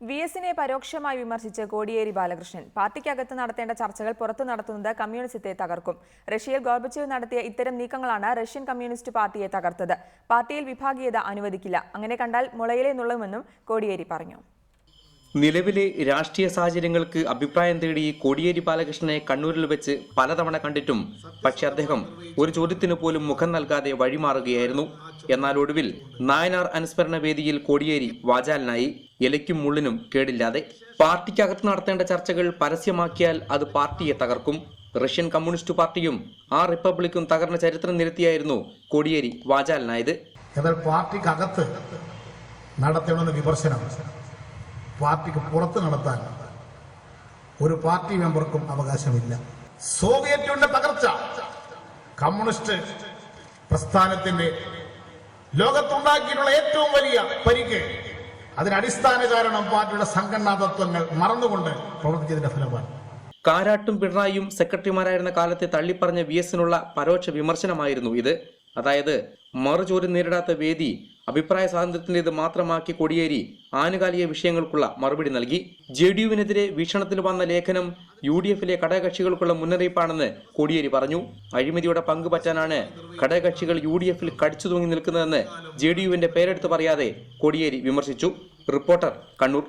V എസിനെ പരോക്ഷമായി വിമർശിച്ച് കോടിയേരി ബാലകൃഷ്ണൻ. പാർട്ടിക്കകത്ത് നടത്തേണ്ട ചർച്ചകൾ പുറത്തു നടത്തുന്നത് കമ്മ്യൂണിസത്തെ തകർക്കും. റഷ്യയിൽ ഗോർബച്ചേവ് നടത്തിയ ഇത്തരം നീക്കങ്ങളാണ് റഷ്യൻ കമ്മ്യൂണിസ്റ്റ് പാർട്ടിയെ തകർത്തത്. പാർട്ടിയിൽ വിഭാഗീയത അനുവദിക്കില്ല. അങ്ങനെ കണ്ടാൽ മുളയിലെ നുള്ളുമെന്നും കോടിയേരി പറഞ്ഞു. നിലവിലെ രാഷ്ട്രീയ സാഹചര്യങ്ങൾക്ക് അഭിപ്രായം തേടി കോടിയേരി ബാലകൃഷ്ണനെ കണ്ണൂരിൽ വെച്ച് പലതവണ കണ്ടിട്ടും പക്ഷെ അദ്ദേഹം ഒരു ചോദ്യത്തിന് പോലും മുഖം നൽകാതെ വഴിമാറുകയായിരുന്നു. എന്നാൽ ഒടുവിൽ നായനാർ അനുസ്മരണ വേദിയിൽ കോടിയേരി വാചാലനായി ഇലയ്ക്കും മുള്ളിനും കേടില്ലാതെ പാർട്ടിക്കകത്ത് നടത്തേണ്ട ചർച്ചകൾ പരസ്യമാക്കിയാൽ അത് പാർട്ടിയെ തകർക്കും. റഷ്യൻ കമ്മ്യൂണിസ്റ്റ് പാർട്ടിയും ആ റിപ്പബ്ലിക്കും തകർന്ന ചരിത്രം നിരത്തിയായിരുന്നു കോടിയേരി വാചാലനായത്. എന്നാൽ പാർട്ടിക്കകത്ത് നടത്തണമെന്ന് വിമർശനം പാർട്ടിക്ക് പുറത്ത് നടത്താൻ ഒരു പാർട്ടി മെമ്പർക്കും അവകാശമില്ല. സോവിയറ്റ് യൂണിയന്റെ തകർച്ച കമ്മ്യൂണിസ്റ്റ് പ്രസ്ഥാനത്തിന്റെ ലോകത്തുണ്ടാക്കിയിട്ടുള്ള ഏറ്റവും വലിയ പരിക്ക്. അതിന് അടിസ്ഥാന കാരണം പാർട്ടിയുടെ സംഘടനാ തത്വങ്ങൾ മറന്നുകൊണ്ട് പ്രവർത്തിച്ചതിന്റെ ഫലമാണ്. കാരാട്ടും പിണറായിയും സെക്രട്ടറിമാരായിരുന്ന കാലത്തെ തള്ളിപ്പറഞ്ഞ വി എസിനുള്ള പരോക്ഷ വിമർശനമായിരുന്നു ഇത്. അതായത് മറുചോരി നേരിടാത്ത വേദി അഭിപ്രായ സ്വാതന്ത്ര്യത്തിന്റെത് മാത്രമാക്കി കൊടിയേരി ആനുകാലിക വിഷയങ്ങൾക്കുള്ള മറുപടി നൽകി. ജെ ഡി യുവിനെതിരെ വീക്ഷണത്തിൽ വന്ന ലേഖനം യു ഡി എഫിലെ ഘടകകക്ഷികൾക്കുള്ള മുന്നറിയിപ്പാണെന്ന് കോടിയേരി പറഞ്ഞു. അഴിമതിയുടെ പങ്ക് പറ്റാനാണ് ഘടകകക്ഷികൾ യു ഡി എഫിൽ കടിച്ചു തൂങ്ങി നിൽക്കുന്നതെന്ന് ജെ ഡി യുവിന്റെ പേരെടുത്ത് പറയാതെ കോടിയേരി വിമർശിച്ചു. റിപ്പോർട്ടർ കണ്ണൂർ.